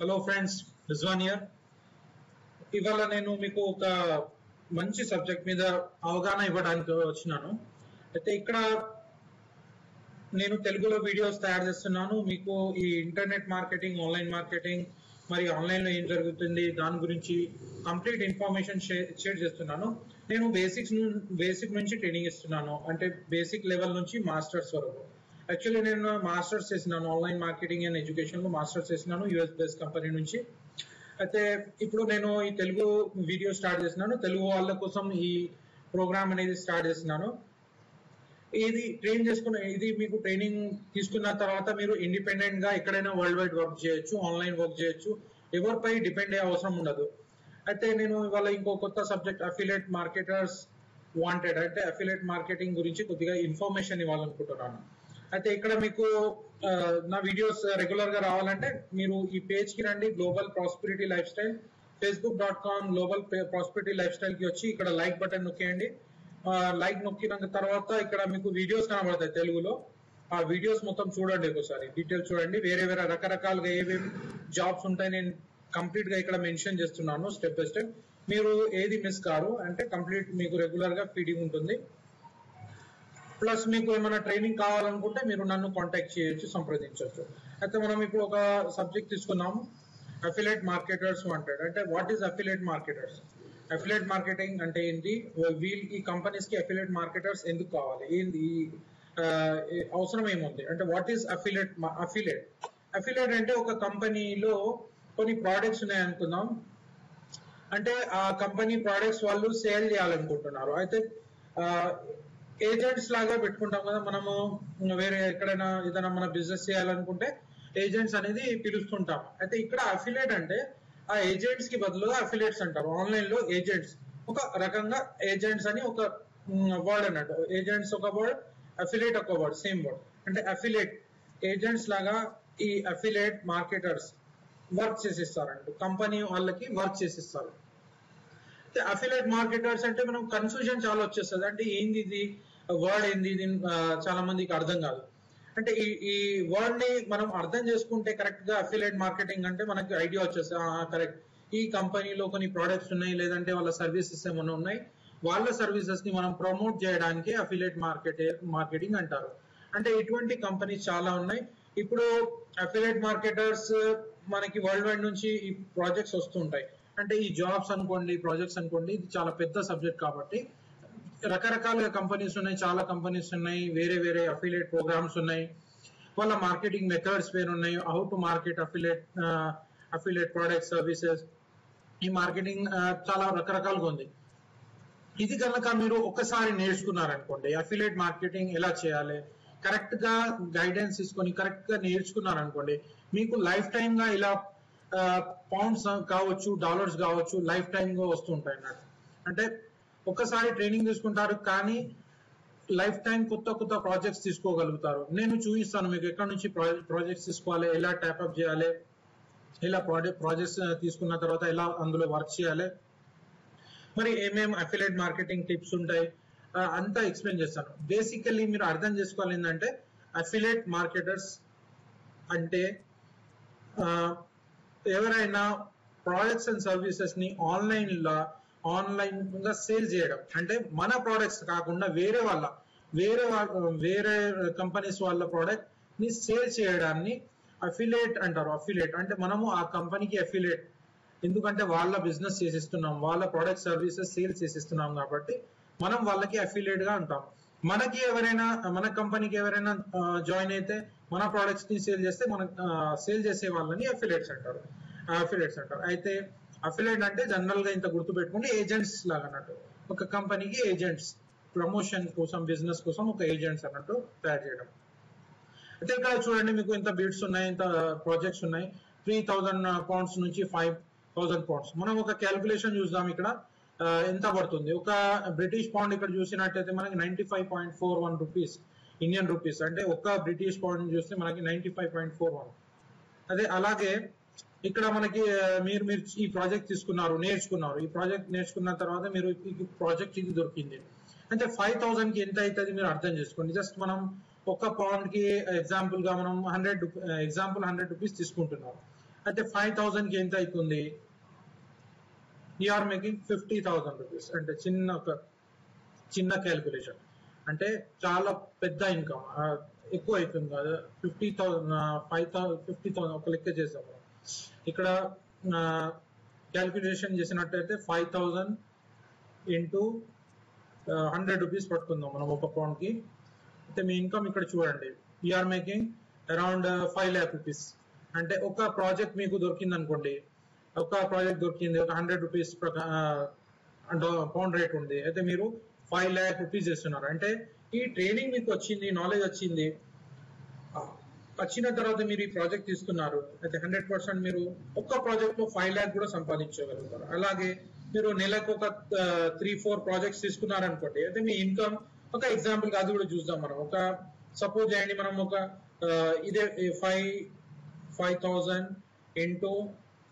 Hello friends Rizwan year ఇవాళ నేను మీకు ఒక మంచి సబ్జెక్ట్ మీద అవగాహన ఇవ్వడానికి వచ్చినాను. అయితే ఇక్కడ నేను తెలుగులో వీడియోస్ తయారు చేస్తున్నాను. మీకు ఈ ఇంటర్నెట్ మార్కెటింగ్ ఆన్లైన్ మార్కెటింగ్ మరి ఆన్లైన్లో ఏం జరుగుతుంది దాని గురించి కంప్లీట్ ఇన్ఫర్మేషన్ షేర్ చేస్తున్నాను. నేను బేసిక్స్ బేసిక్ నుంచి ట్రైనింగ్ ఇస్తున్నాను. అంటే బేసిక్ లెవెల్ నుంచి మాస్టర్స్ వరకు. యాక్చువల్లీ నేను మాస్టర్స్ చేసినాను ఆన్లైన్ మార్కెటింగ్ అండ్ ఎడ్యుకేషన్లో మాస్టర్స్ చేసినాను యుఎస్ బేస్ కంపెనీ నుంచి. అయితే ఇప్పుడు నేను ఈ తెలుగు వీడియో స్టార్ట్ చేసినాను. తెలుగు వాళ్ళ కోసం ఈ ప్రోగ్రామ్ అనేది స్టార్ట్ చేసినాను. ఇది ట్రైన్ చేసుకున్న ఇది మీకు ట్రైనింగ్ తీసుకున్న తర్వాత మీరు ఇండిపెండెంట్గా ఎక్కడైనా వరల్డ్ వైడ్ వర్క్ చేయొచ్చు ఆన్లైన్ వర్క్ చేయొచ్చు. ఎవరిపై డిపెండ్ అయ్యే అవసరం ఉండదు. అయితే నేను ఇవాళ ఇంకో కొత్త సబ్జెక్ట్ అఫిలేట్ మార్కెటర్స్ వాంటెడ్ అంటే అఫిలేట్ మార్కెటింగ్ గురించి కొద్దిగా ఇన్ఫర్మేషన్ ఇవ్వాలనుకుంటున్నాను. అయితే ఇక్కడ మీకు నా వీడియోస్ రెగ్యులర్గా రావాలంటే మీరు ఈ పేజ్కి రండి global prosperity life style Facebook dot com global prosperity life స్టైల్కి వచ్చి ఇక్కడ లైక్ బటన్ నొక్కేయండి. లైక్ నొక్కిన తర్వాత ఇక్కడ మీకు వీడియోస్ కనబడతాయి తెలుగులో. ఆ వీడియోస్ మొత్తం చూడండి ఒకసారి డీటెయిల్స్ చూడండి. వేరే వేరే రకరకాలుగా ఏమేమి జాబ్స్ ఉంటాయి నేను కంప్లీట్గా ఇక్కడ మెన్షన్ చేస్తున్నాను స్టెప్ బై స్టెప్ మీరు ఏది మిస్ కారు అంటే కంప్లీట్ మీకు రెగ్యులర్గా ఫీడింగ్ ఉంటుంది. ప్లస్ మీకు ఏమైనా ట్రైనింగ్ కావాలనుకుంటే మీరు నన్ను కాంటాక్ట్ చేయొచ్చు సంప్రదించవచ్చు అయితే మనం ఇప్పుడు ఒక సబ్జెక్ట్ తీసుకున్నాము అఫిలేట్ మార్కెటర్స్ వాంటెడ్ అంటే what is affiliate marketers affiliate marketing అంటే ఏంటి? వీల్ ఈ కంపెనీస్కి అఫిలేట్ మార్కెటర్స్ ఎందుకు కావాలి? ఏంది? అవసరం ఏముంది? అంటే what is affiliate affiliate affiliate అంటే ఒక కంపెనీలో కొన్ని ప్రోడక్ట్స్ ఉన్నాయి అనుకుందాం. అంటే ఆ కంపెనీ ప్రోడక్ట్స్ వాళ్ళు సేల్ చేయాలనుకుంటున్నారు. అయితే ఏజెంట్స్ లాగా పెట్టుకుంటాం కదా మనము వేరే ఎక్కడైనా ఏదైనా మన బిజినెస్ చేయాలనుకుంటే ఏజెంట్స్ అనేది పిలుస్తుంటాం. అయితే ఇక్కడ అఫిలేట్ అంటే ఆ ఏజెంట్స్కి బదులుగా అఫిలేట్స్ అంటారు ఆన్లైన్లో ఏజెంట్స్ ఒక రకంగా ఏజెంట్స్ అని ఒక వర్డ్ అన్నట్టు. ఏజెంట్స్ ఒక వర్డ్ అఫిలేట్ ఒక వర్డ్ సేమ్ వర్డ్ అంటే అఫిలేట్ ఏజెంట్స్ లాగా ఈ అఫిలేట్ మార్కెటర్స్ వర్క్ చేసిస్తారంట కంపెనీ వాళ్ళకి వర్క్ చేసిస్తారు. అఫిలేట్ మార్కెటర్స్ అంటే మనం కన్ఫ్యూజన్ చాలా వచ్చేస్తుంది. అంటే ఏంది ఇది? వర్డ్ ఏంది? దీని చాలా మందికి అర్థం కాదు. అంటే ఈ ఈ వర్డ్ని మనం అర్థం చేసుకుంటే కరెక్ట్గా అఫిలేట్ మార్కెటింగ్ అంటే మనకి ఐడియా వచ్చేస్తుంది కరెక్ట్ ఈ కంపెనీలో కొన్ని ప్రోడక్ట్స్ ఉన్నాయి లేదంటే వాళ్ళ సర్వీసెస్ ఏమైనా ఉన్నాయి వాళ్ళ సర్వీసెస్ని మనం ప్రమోట్ చేయడానికి అఫిలేట్ మార్కెట్ మార్కెటింగ్ అంటారు. అంటే ఇటువంటి కంపెనీస్ చాలా ఉన్నాయి. ఇప్పుడు అఫిలేట్ మార్కెటర్స్ మనకి వరల్డ్ వైడ్ నుంచి ఈ ప్రాజెక్ట్స్ వస్తుంటాయి అంటే ఈ జాబ్స్ అనుకోండి ప్రాజెక్ట్స్ అనుకోండి ఇది చాలా పెద్ద సబ్జెక్ట్ కాబట్టి రకరకాల కంపెనీస్ ఉన్నాయి చాలా కంపెనీస్ ఉన్నాయి వేరే వేరే అఫిలేట్ ప్రోగ్రామ్స్ ఉన్నాయి. వాళ్ళ మార్కెటింగ్ మెథడ్స్ వేరు ఉన్నాయి. How to market affiliate affiliate product services ఈ మార్కెటింగ్ చాలా రకరకాలుగా ఉంది. ఇది కనుక మీరు ఒకసారి నేర్చుకున్నారనుకోండి అఫిలేట్ మార్కెటింగ్ ఎలా చేయాలి? కరెక్ట్గా గైడెన్స్ తీసుకొని కరెక్ట్గా నేర్చుకున్నారనుకోండి మీకు లైఫ్ టైమ్గా ఇలా పౌండ్స్ కావచ్చు డాలర్స్ కావచ్చు లైఫ్ టైమ్గా వస్తుంటాయి అన్నట్టు. అంటే ఒక్కసారి ట్రైనింగ్ తీసుకుంటారు కానీ లైఫ్ టైం కొత్త కొత్త ప్రాజెక్ట్స్ తీసుకోగలుగుతారు. నేను చూపిస్తాను మీకు ఎక్కడి నుంచి ప్రాజెక్ట్స్ తీసుకోవాలి ఎలా ట్యాప్అప్ చేయాలి ఇలా ప్రాజెక్ట్ ప్రాజెక్ట్స్ తీసుకున్న తర్వాత ఎలా అందులో వర్క్ చేయాలి. మరి ఏమేమి అఫిలేట్ మార్కెటింగ్ టిప్స్ ఉంటాయి అంతా ఎక్స్ప్లెయిన్ చేస్తాను. బేసికల్లీ మీరు అర్థం చేసుకోవాలి ఏంటంటే అఫిలేట్ మార్కెటర్స్ అంటే ఎవరైనా ప్రోడక్ట్స్ అండ్ సర్వీసెస్ని ఆన్లైన్ ఆన్లైన్గా సేల్ చేయడం. అంటే మన ప్రోడక్ట్స్ కాకుండా వేరే వాళ్ళ వేరే వేరే కంపెనీస్ వాళ్ళ ప్రోడక్ట్ని సేల్ చేయడాన్ని అఫిలేట్ అంటారు. అఫిలేట్ అంటే మనము ఆ కంపెనీకి అఫిలేట్ ఎందుకంటే వాళ్ళ బిజినెస్ చేసిస్తున్నాం వాళ్ళ ప్రోడక్ట్ సర్వీసెస్ సేల్ చేసిస్తున్నాం కాబట్టి మనం వాళ్ళకి అఫిలేట్గా ఉంటాం. మనకి ఎవరైనా మన కంపెనీకి ఎవరైనా జాయిన్ అయితే మన ప్రోడక్ట్స్ని సేల్ చేస్తే మన సేల్ చేసే వాళ్ళని అఫిలేట్స్ అంటారు. అఫిలేట్స్ అంటారు. అయితే అఫిలేట్ అంటే జనరల్గా ఇంత గుర్తుపెట్టుకుంటే ఏజెంట్స్ లాగా అన్నట్టు. ఒక కంపెనీకి ఏజెంట్స్ ప్రమోషన్ కోసం బిజినెస్ కోసం ఒక ఏజెంట్స్ అన్నట్టు తయారు చేయడం. అయితే ఇక్కడ చూడండి మీకు ఇంత బిడ్స్ ఉన్నాయి ఇంత ప్రాజెక్ట్స్ ఉన్నాయి. త్రీ థౌజండ్ పౌండ్స్ నుంచి ఫైవ్ థౌసండ్ పౌండ్స్ మనం ఒక క్యాల్కులేషన్ చూద్దాం ఇక్కడ. ఎంత పడుతుంది? ఒక బ్రిటిష్ పౌండ్ ఇక్కడ చూసినట్టయితే మనకి ninety five point four one rupees Indian rupees అంటే ఒక్క బ్రిటిష్ పౌండ్ చూస్తే మనకి ninety five point four one అదే అలాగే ఇక్కడ మనకి మీరు మీరు ఈ ప్రాజెక్ట్ తీసుకున్నారు నేర్చుకున్నారు. ఈ ప్రాజెక్ట్ నేర్చుకున్న తర్వాత మీరు ఈ ప్రాజెక్ట్ ఇది దొరికింది. అంటే ఫైవ్ థౌసండ్కి ఎంత అవుతుంది మీరు అర్థం చేసుకోండి. జస్ట్ మనం ఒక్క పౌండ్కి ఎగ్జాంపుల్గా మనం హండ్రెడ్ ఎగ్జాంపుల్ హండ్రెడ్ రూపీస్ తీసుకుంటున్నాం. అయితే ఫైవ్ థౌసండ్కి ఎంత అవుతుంది are making fifty thousand rupees. అంటే చిన్న ఒక చిన్న క్యాలిక్యులేషన్ అంటే చాలా పెద్ద ఇన్కమ్ ఎక్కువ అవుతుంది కదా. Fifty thousand five thousand fifty thousand ఒక లెక్క చేసాము ఇక్కడ క్యాలిక్యులేషన్ చేసినట్టయితే five thousand into hundred rupees పట్టుకుందాం మనం ఒక పౌండ్కి. అయితే మీ ఇన్కమ్ ఇక్కడ చూడండి. We are making around five lakh rupees అంటే ఒక ప్రాజెక్ట్ మీకు దొరికింది అనుకోండి ఒక ప్రాజెక్ట్ దొరికింది ఒక హండ్రెడ్ రూపీస్ పౌండ్ రేట్ ఉంది. అయితే మీరు ఫైవ్ ల్యాక్ రూపీస్ ఇస్తున్నారు అంటే ఈ ట్రైనింగ్ మీకు వచ్చింది నాలెడ్జ్ వచ్చింది వచ్చిన తర్వాత మీరు ఈ ప్రాజెక్ట్ తీసుకున్నారు అయితే హండ్రెడ్ పర్సెంట్ మీరు ఒక్క ప్రాజెక్ట్లో ఫైవ్ ల్యాక్ కూడా సంపాదించగలుగుతారు. అలాగే మీరు నెలకు ఒక త్రీ ఫోర్ ప్రాజెక్ట్స్ తీసుకున్నారు అనుకోండి అయితే మీ ఇన్కమ్ ఒక ఎగ్జాంపుల్ అది కూడా చూద్దాం మనం. ఒక సపోజ్ చేయండి మనం ఒక ఇదే five five thousand into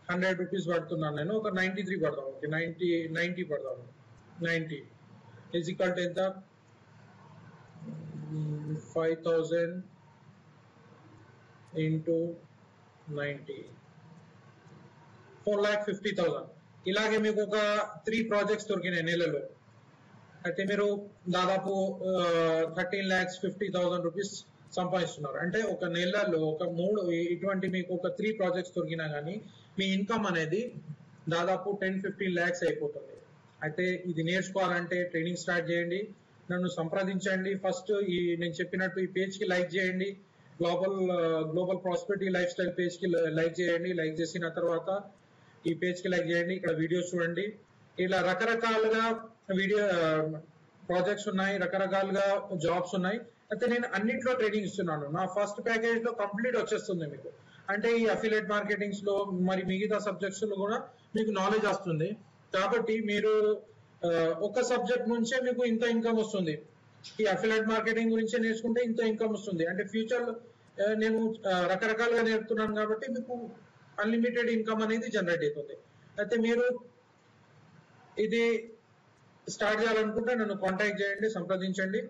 hundred rupees పడుతున్నాను నేను ఒక నైన్టీ త్రీ పడదాం ఓకే నైన్టీ నైన్టీ పడదాం నైన్టీ ఈజ్ ఈక్వల్ టు ఎంత? Five thousand into ninety four lakh fifty thousand ఇలాగే మీకు ఒక త్రీ ప్రాజెక్ట్స్ దొరికినాయి నెలలో. అయితే మీరు దాదాపు thirteen lakhs fifty thousand rupees సంపాదిస్తున్నారు. అంటే ఒక నెలలో ఒక మూడు ఇటువంటి మీకు ఒక త్రీ ప్రాజెక్ట్స్ దొరికినా కానీ మీ ఇన్కమ్ అనేది దాదాపు టెన్ ఫిఫ్టీన్ ల్యాక్స్ అయిపోతుంది. అయితే ఇది నేర్చుకోవాలంటే ట్రైనింగ్ స్టార్ట్ చేయండి. నన్ను సంప్రదించండి. ఫస్ట్ ఈ నేను చెప్పినట్టు ఈ పేజ్కి లైక్ చేయండి. Global global prosperity life style పేజ్కి like చేయండి లైక్ చేసిన తర్వాత ఈ పేజ్కి లైక్ చేయండి ఇక్కడ వీడియోస్ చూడండి. ఇలా రకరకాలుగా వీడియో ప్రాజెక్ట్స్ uh, ఉన్నాయి రకరకాలుగా జాబ్స్ ఉన్నాయి. అయితే నేను అన్నింటిలో ట్రైనింగ్ ఇస్తున్నాను. నా ఫస్ట్ ప్యాకేజ్లో కంప్లీట్ వచ్చేస్తుంది మీకు. అంటే ఈ అఫిలేట్ మార్కెటింగ్స్లో మరి మిగతా సబ్జెక్ట్స్లో కూడా మీకు నాలెడ్జ్ వస్తుంది. కాబట్టి మీరు uh, ఒక సబ్జెక్ట్ నుంచే మీకు ఇంత ఇన్కమ్ వస్తుంది. ఈ అఫిలేట్ మార్కెటింగ్ గురించి నేర్చుకుంటే ఇంత ఇన్కమ్ వస్తుంది. అంటే ఫ్యూచర్లో నేను రకరకాలుగా నేర్పుతున్నాను కాబట్టి మీకు అన్లిమిటెడ్ ఇన్కమ్ అనేది జనరేట్ అవుతుంది. అయితే మీరు ఇది స్టార్ట్ చేయాలనుకుంటే నన్ను కాంటాక్ట్ చేయండి సంప్రదించండి.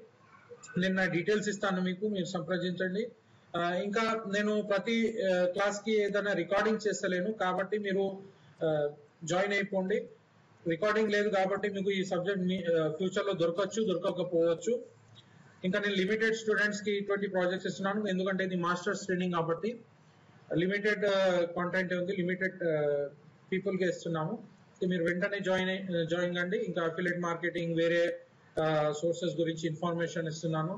నేను నా డీటెయిల్స్ ఇస్తాను మీకు మీరు సంప్రదించండి. ఇంకా నేను ప్రతి క్లాస్కి ఏదైనా రికార్డింగ్ చేస్తలేను కాబట్టి మీరు జాయిన్ అయిపోండి. రికార్డింగ్ లేదు కాబట్టి మీకు ఈ సబ్జెక్ట్ ఫ్యూచర్లో దొరకచ్చు దొరకకపోవచ్చు. ఇంకా నేను లిమిటెడ్ స్టూడెంట్స్కి ఇటువంటి ప్రాజెక్ట్స్ ఇస్తున్నాను. ఎందుకంటే ఇది మాస్టర్స్ ట్రైనింగ్ కాబట్టి లిమిటెడ్ కాంటెంట్ uh, ఉంది. లిమిటెడ్ పీపుల్ uh, కి ఇస్తున్నాము. సో మీరు వెంటనే జాయిన్ జాయిన్ uh, కండి. ఇంకా అఫిలేట్ మార్కెటింగ్ వేరే సోర్సెస్ గురించి ఇన్ఫర్మేషన్ ఇస్తున్నాను.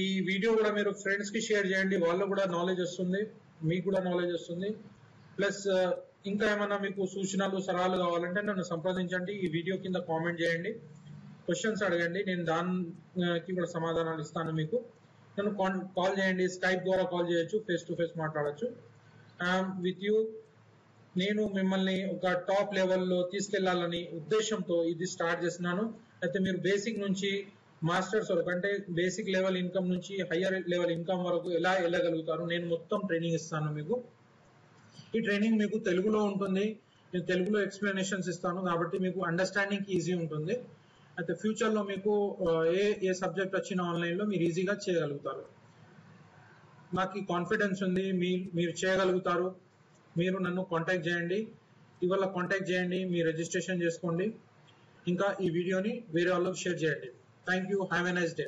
ఈ వీడియో కూడా మీరు ఫ్రెండ్స్కి షేర్ చేయండి. వాళ్ళు కూడా నాలెడ్జ్ వస్తుంది. మీకు కూడా నాలెడ్జ్ వస్తుంది. ప్లస్ ఇంకా ఏమైనా మీకు సూచనలు సలహాలు కావాలంటే నన్ను సంప్రదించండి. ఈ వీడియో కింద కామెంట్ చేయండి. క్వశ్చన్స్ అడగండి. నేను దానికి కూడా సమాధానాలు ఇస్తాను మీకు. నన్ను కాల్ చేయండి. స్కైప్ ద్వారా కాల్ చేయొచ్చు ఫేస్ టు ఫేస్ మాట్లాడచ్చు. విత్ యూ నేను మిమ్మల్ని ఒక టాప్ లెవెల్లో తీసుకెళ్ళాలని ఉద్దేశంతో ఇది స్టార్ట్ చేస్తున్నాను. అయితే మీరు బేసిక్ నుంచి మాస్టర్స్ వరకు అంటే బేసిక్ లెవెల్ ఇన్కమ్ నుంచి హయ్యర్ లెవెల్ ఇన్కమ్ వరకు ఎలా వెళ్ళగలుగుతారు? నేను మొత్తం ట్రైనింగ్ ఇస్తాను మీకు. ఈ ట్రైనింగ్ మీకు తెలుగులో ఉంటుంది. నేను తెలుగులో ఎక్స్ప్లెనేషన్స్ ఇస్తాను కాబట్టి మీకు అండర్స్టాండింగ్ ఈజీ ఉంటుంది. అయితే ఫ్యూచర్లో మీకు ఏ ఏ సబ్జెక్ట్ వచ్చిన ఆన్లైన్లో మీరు ఈజీగా చేయగలుగుతారు. నాకు కాన్ఫిడెన్స్ ఉంది మీ మీరు చేయగలుగుతారు. మీరు నన్ను కాంటాక్ట్ చేయండి. ఇవాళ కాంటాక్ట్ చేయండి మీ రిజిస్ట్రేషన్ చేసుకోండి. ఇంకా ఈ వీడియోని వేరే వాళ్ళకి షేర్ చేయండి. Thank you have a nice day